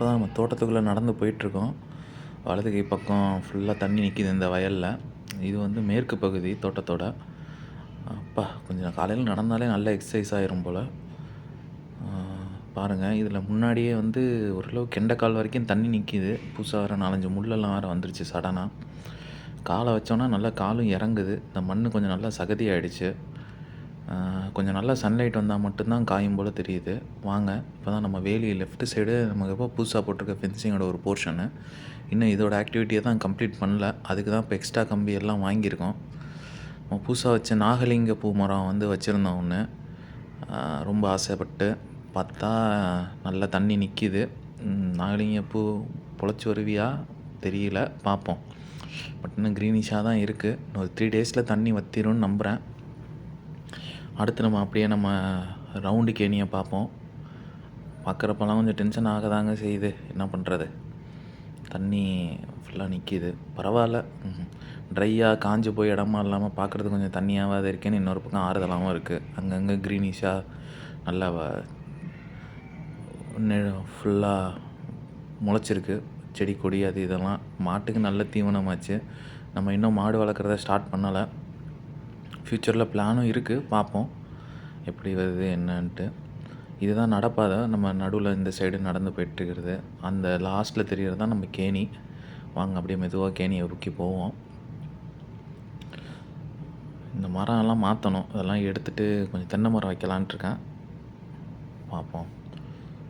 இப்போ தான் நம்ம தோட்டத்துக்குள்ளே நடந்து போயிட்டுருக்கோம். வலது கை பக்கம் ஃபுல்லாக தண்ணி நிற்கிது இந்த வயலில். இது வந்து மேற்கு பகுதி தோட்டத்தோட. அப்பா கொஞ்சம் காலையில் நடந்தாலே நல்ல எக்ஸசைஸ் ஆயிரும் போல். பாருங்கள் இதில் முன்னாடியே வந்து ஓரளவு கெண்டைக்கால் வரைக்கும் தண்ணி நிற்கிது புதுசாக வர நாலஞ்சு முள்ளெல்லாம் வேறு வந்துருச்சு சடனாக காலை வச்சோன்னா நல்லா காலும் இறங்குது. இந்த மண் கொஞ்சம் நல்லா சகதி ஆகிடுச்சு கொஞ்சம் நல்லா சன்லைட் வந்தால் மட்டும்தான் காயும் போல் தெரியுது. வாங்க இப்போ தான் நம்ம வேலி லெஃப்ட் சைடு நமக்கு எப்போ புதுசாக போட்டிருக்க ஃபென்சிங்கோட ஒரு போர்ஷனு இன்னும் இதோட ஆக்டிவிட்டியை தான் கம்ப்ளீட் பண்ணல. அதுக்கு தான் இப்போ எக்ஸ்ட்ரா கம்பி எல்லாம் வாங்கியிருக்கோம். நம்ம புதுசாக வச்ச நாகலிங்க பூ மரம் வந்து வச்சுருந்தோம் ஒன்று ரொம்ப ஆசைப்பட்டு பார்த்தா நல்லா தண்ணி நிற்கிது நாகலிங்க பூ பொழைச்சி வருவியா? தெரியல. பார்ப்போம். பட் இன்னும் க்ரீனிஷாக தான் இருக்குது இன்னும் ஒரு த்ரீ டேஸில் தண்ணி வத்திரும்னு நம்புகிறேன் அடுத்து நம்ம அப்படியே நம்ம ரவுண்டு கேணியை பார்ப்போம். பார்க்குறப்பெல்லாம் கொஞ்சம் டென்ஷன் ஆக தாங்க செய்யுது. என்ன பண்ணுறது தண்ணி ஃபுல்லாக நிற்கிது பரவாயில்ல. ட்ரையாக காஞ்சு போய் இடமா இல்லாமல் பார்க்குறது கொஞ்சம் தண்ணியாகாது இருக்கேன்னு இன்னொரு பக்கம் ஆறுதலாகவும் இருக்குது அங்கங்கே க்ரீனிஷாக நல்லா ஃபுல்லாக முளைச்சிருக்கு. செடி கொடி அது இதெல்லாம். மாட்டுக்கு நல்ல தீவனமாச்சு. நம்ம இன்னும் மாடு வளர்க்குறத ஸ்டார்ட் பண்ணலை. ஃப்யூச்சரில் பிளானும் இருக்குது பார்ப்போம். எப்படி வருது என்னன்ட்டு. இதுதான் நடப்பாதை. நம்ம நடுவில் இந்த சைடு நடந்து போயிட்டுருக்கிறது. அந்த லாஸ்ட்டில் தெரியறது தான் நம்ம கேணி. வாங்க அப்படியே மெதுவாக கேணியை உருக்கி போவோம். இந்த மரம் எல்லாம் மாற்றணும் அதெல்லாம் எடுத்துகிட்டு கொஞ்சம் தென்னை மரம் வைக்கலான்ட்டு இருக்கேன். பார்ப்போம்.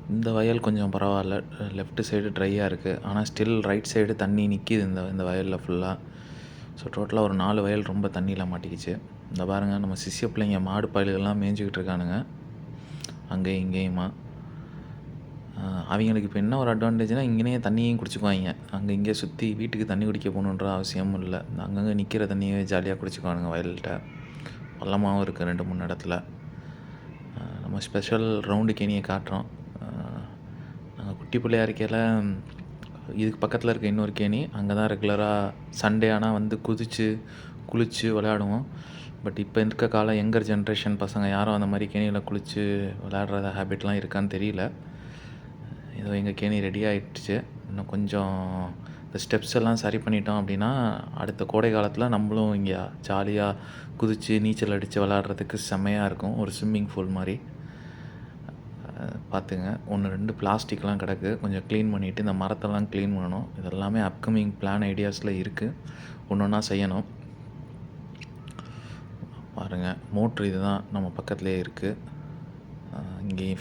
இந்த வயல் கொஞ்சம் பரவாயில்ல. லெஃப்ட் சைடு ட்ரையாக இருக்குது ஆனால் ஸ்டில் ரைட் சைடு தண்ணி நிற்கிது இந்த இந்த வயலில் ஃபுல்லாக ஸோ டோட்டலாக ஒரு நாலு வயல் ரொம்ப தண்ணியில் மாட்டிக்கிச்சு. இந்த பாருங்கள் நம்ம சிஷ்ய பிள்ளைங்க மாடு பயில்கள்லாம் மேய்ஞ்சிக்கிட்டு இருக்கானுங்க. அங்கேயும் இங்கேயுமா. அவங்களுக்கு இப்போ என்ன ஒரு அட்வான்டேஜ்னால் இங்கேயே தண்ணியும் குடிச்சுக்குவாங்க. அங்கே இங்கே சுற்றி வீட்டுக்கு தண்ணி குடிக்க போகணுன்ற அவசியமும் இல்லை. அங்கங்கே நிற்கிற தண்ணியே ஜாலியாக குடிச்சுக்குவானுங்க வயல்கிட்ட பள்ளமாகவும் இருக்குது ரெண்டு மூணு இடத்துல. நம்ம ஸ்பெஷல் ரவுண்டு கேணியை காட்டுறோம் நாங்கள் குட்டி பிள்ளையா இருக்கையில் இதுக்கு பக்கத்தில் இருக்க இன்னொரு கேணி அங்கே தான் ரெகுலராக சண்டே ஆனால் வந்து குதித்து குளித்து விளையாடுவோம். பட் இப்போ இருக்க காலம் யங்கர் ஜென்ரேஷன் பசங்க யாரும் அந்த மாதிரி கேணியில் குளித்து விளையாடுற ஹேபிட்லாம் இருக்கான்னு தெரியல. ஏதோ எங்கள் கேணி ரெடி ஆகிடுச்சு இன்னும் கொஞ்சம் இந்த ஸ்டெப்ஸ் எல்லாம் சரி பண்ணிட்டோம் அப்படின்னா அடுத்த கோடை காலத்தில் நம்மளும் இங்கே ஜாலியாக குதித்து நீச்சல் அடித்து விளாட்றதுக்கு செம்மையாக இருக்கும். ஒரு ஸ்விம்மிங் பூல் மாதிரி. பார்த்துங்க. ஒன்று ரெண்டு பிளாஸ்டிக்லாம் கிடக்கு. கொஞ்சம் க்ளீன் பண்ணிவிட்டு இந்த மரத்தெல்லாம் க்ளீன் பண்ணணும். இதெல்லாமே அப்கமிங் பிளான் ஐடியாஸில் இருக்குது ஒன்று ஒன்றா செய்யணும். பாருங்கள் மோட்ரு இதுதான் நம்ம பக்கத்துலேயே இருக்குது இங்கேயும்